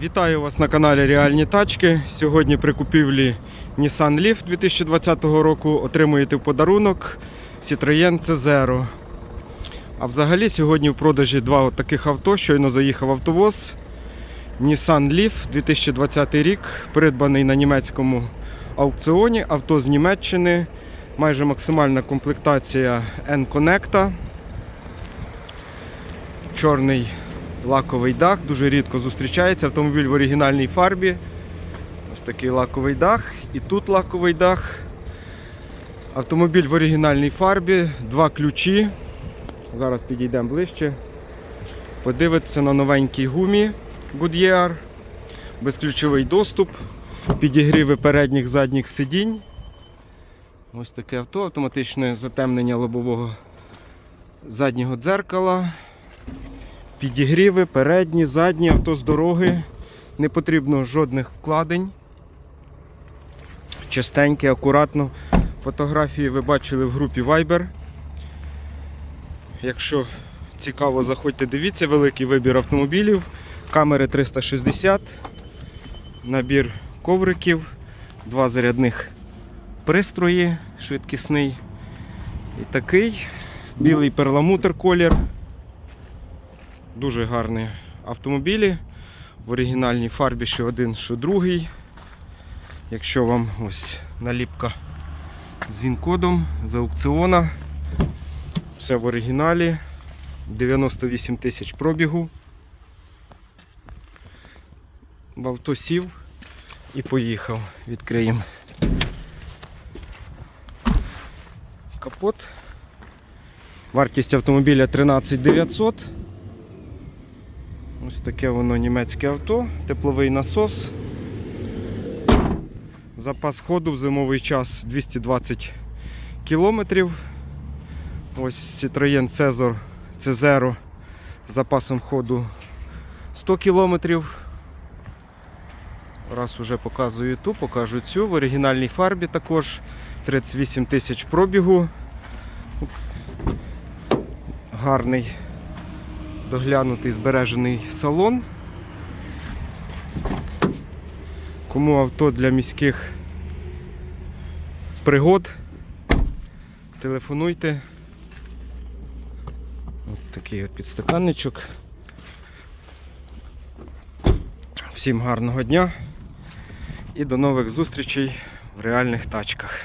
Вітаю вас на каналі Реальні Тачки. Сьогодні при купівлі Nissan Leaf 2020 року отримуєте в подарунок Citroën C0. А взагалі сьогодні в продажі два таких авто. Щойно заїхав автовоз. Nissan Leaf 2020 рік, придбаний на німецькому аукціоні. Авто з Німеччини. Майже максимальна комплектація N-Connect. Чорний лаковий дах, дуже рідко зустрічається. Автомобіль в оригінальній фарбі. Ось такий лаковий дах. І тут лаковий дах. Автомобіль в оригінальній фарбі, два ключі. Зараз підійдемо ближче. Подивитися на новенькій гумі Goodyear. Безключовий доступ, підігріви передніх задніх сидінь. Ось таке авто, автоматичне затемнення лобового заднього дзеркала. Підігріви, передні, задні, авто з дороги. Не потрібно жодних вкладень. Чистеньке, акуратно. Фотографії ви бачили в групі Viber. Якщо цікаво, заходьте, дивіться, великий вибір автомобілів, камери 360, набір ковриків, два зарядних пристрої, швидкісний і такий. Білий перламутр колір. Дуже гарні автомобілі. В оригінальній фарбі що один, що другий. Якщо вам ось наліпка з він-кодом з аукціона. Все в оригіналі. 98 тисяч пробігу. В авто сів і поїхав. Відкриємо капот. Вартість автомобіля 13 900. Ось таке воно німецьке авто, тепловий насос. Запас ходу в зимовий час 220 кілометрів. Ось Citroën Cezor C0 з запасом ходу 100 кілометрів. Раз уже показую ту, покажу цю. В оригінальній фарбі також 38 тисяч пробігу. Гарний доглянутий збережений салон. Кому авто для міських пригод, телефонуйте. От такий от підстаканничок. Всім гарного дня і до нових зустрічей в реальних тачках.